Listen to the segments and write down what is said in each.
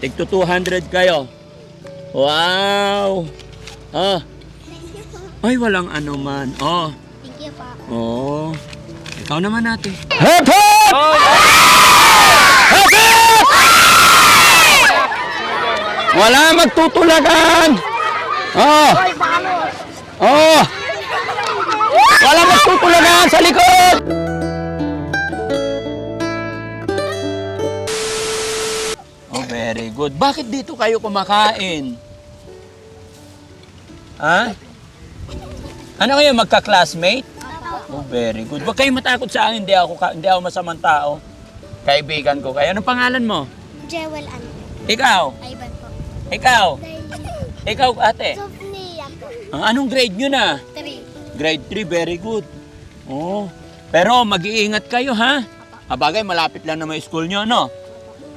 tigto 200 kayo. Wow! Ah. Ay, walang ano man. Oh. Thank you po. Oh. Ikaw naman natin. Hep hep! Hep hep! Wala magtutulagan! Oh! Oh! Wala magtutulagan sa likod! Good. Bakit dito kayo kumakain? Ha? Ano kayo, magka-classmate? Oh, very good. Huwag kayong matakot sa akin. Hindi ako, hindi ako masamang tao. Kaibigan ko kayo. Anong pangalan mo? Jewel ano? Ikaw? Ivan po. Ikaw? Ikaw, ate? Sophia po. Ah, anong grade nyo na? 3. Grade 3, very good. Oh. Pero mag-iingat kayo, ha? Abagay, malapit lang naman yung school nyo, no?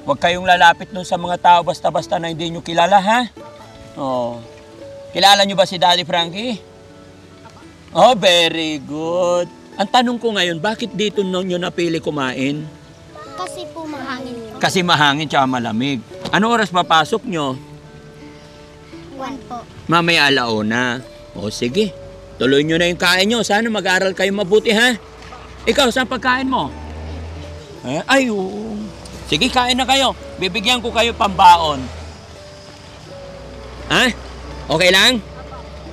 Huwag kayong lalapit dun sa mga tao basta-basta na hindi nyo kilala, ha? Oh. Kilala nyo ba si Daddy Frankie? Oh, very good. Ang tanong ko ngayon, bakit dito nyo napili kumain? Kasi po mahangin po. Kasi mahangin tsaka malamig. Ano oras papasok nyo? One po. Mamaya alauna. O sige, tuloy nyo na yung kain nyo. Sana mag-aral kayo mabuti ha. Ikaw, saan pagkain mo? Eh, ay, oo. Sige, kain na kayo. Bibigyan ko kayo pambaon. Ha? Okay lang?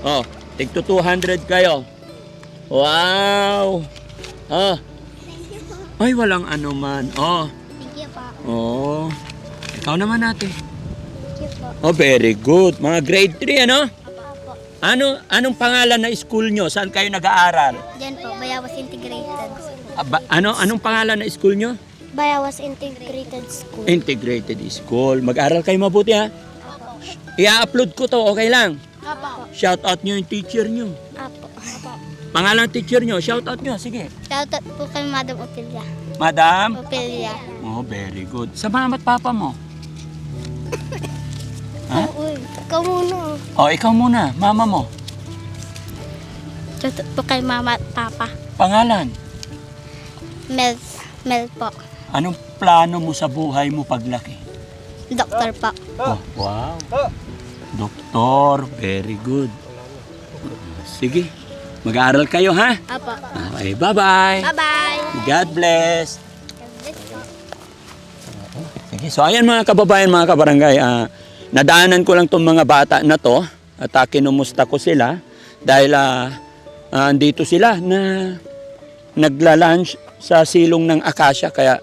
Oh, tigto 200 kayo. Wow! Oh. Ay, walang ano man. Oh. Thank you po. Oh. Ikaw naman natin. Thank you po. Oh, very good. Mga grade 3, ano? Ano anong pangalan na school nyo? Saan kayo nag-aaral? Diyan po, Bayawas Integrated. Ah, ba- ano anong pangalan na school nyo? Bayawas Integrated School. Integrated School. Mag-aral kayo mabuti ha. I-upload ko to, okay lang. Apo. Shout out nyo yung teacher nyo. Apo. Apo. Pangalan ng teacher nyo, shout out nyo. Sige. Shoutout po kay Madam Opelia. Madam. Opelia. Oh, very good. Sa mama at papa mo. Ha? Uy, ikaw muna. Oh, ikaw muna. Mama mo. Shoutout po kay Mama at Papa. Pangalan. Mel. Mel po. Anong plano mo sa buhay mo paglaki? Doktor po. Oh, wow. Doktor, very good. Sige, mag-aaral kayo ha? Apo. Okay, bye-bye. Bye-bye. God bless. Sige, so ayan mga kababayan, mga kabarangay, ah, nadaanan ko lang tong mga bata na to at uh, kinumusta ko sila dahil ah, ah, andito sila na nagla-lunch sa silong ng akasya kaya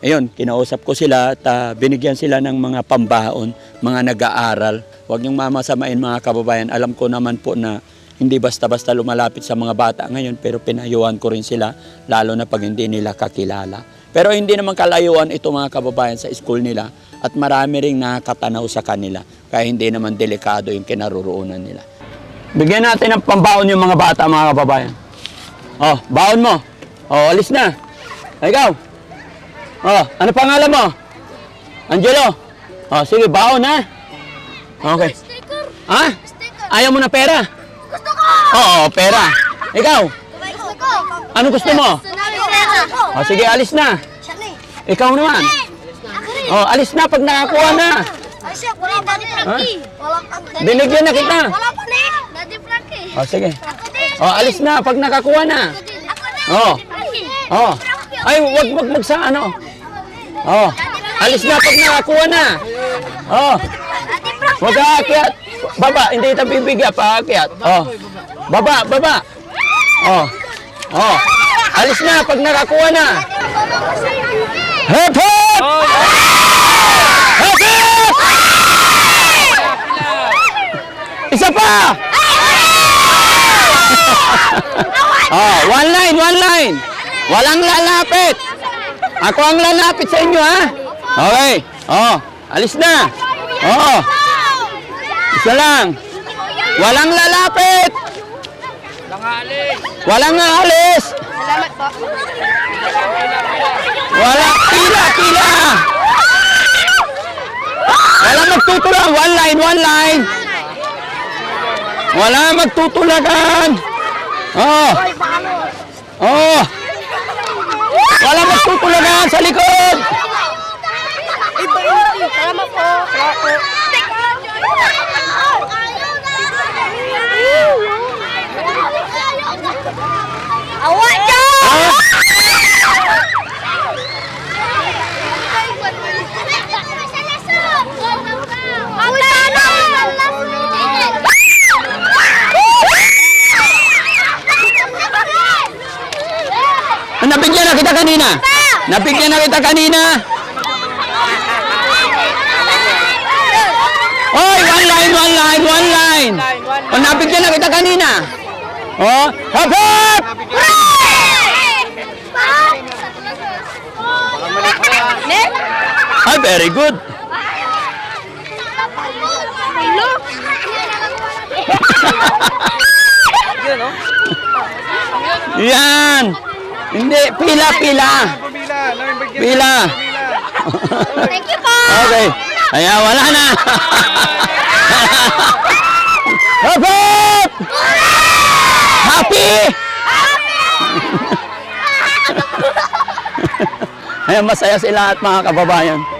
ayun, kinausap ko sila at ah, binigyan sila ng mga pambaon, mga nag-aaral. Huwag niyong mamasamain mga kababayan. Alam ko naman po na hindi basta-basta lumalapit sa mga bata ngayon pero pinayuhan ko rin sila lalo na pag hindi nila kakilala. Pero hindi naman kalayuan ito mga kababayan sa school nila at marami ring nakakatanaw sa kanila kaya hindi naman delikado yung kinaroroonan nila. Bigyan natin ng pambaon yung mga bata mga kababayan. Oh, baon mo. Oh, alis na. Ikaw. Oh, ano pangalan mo? Angelo. Oh, sige, baon ha. Okay. Sticker. Ha? Sticker. Ayaw mo na pera? Gusto ko. Oo, pera. Ikaw, Gusto ko. ano gusto mo? Gusto namin pera. Oh, sige, alis na. Ikaw naman. Oh, alis na pag nakakuha na. Ay siya, wala pa ni Frankie. Wala pa. Binigyan na kita. Wala pa ni. Daddy Frankie. Oh, sige. Oh, alis na pag nakakuha na. Ako din. Oh. Oh. Ay, wag wag wag sa ano. Oh. Alis na pag nakakuha na. Oh. Daddy Frankie. Wag aakyat. Baba, hindi kita bibigyan pa aakyat. Oh. Baba, baba. Oh. Oh. Alis na pag nakakuha na. Hep hep! Hep hep! Isa pa! oh, one line, one line. Walang lalapit. Ako ang lalapit sa inyo, ha? Okay. Oh, alis na. Oh, isa lang. Walang lalapit. Walang aalis. Salamat po. Wala, pila, pila. Wala magtutulak. One line, one line. Wala magtutulagan. Oh. Oh. Wala mas tutulunan sa likod! Iba yun. Tama po. Tama po. Kanina? Nabigyan na kita kanina? Hoy, one line, one line, one line. O, nabigyan na kita kanina. Oh, hop, hop! Ay, very good. Yan. Hindi, pila, pila. Bagyan. Pila. Thank you po. Okay. Kaya wala na. Hop, hop! Happy! Ayan, masaya sila at mga kababayan.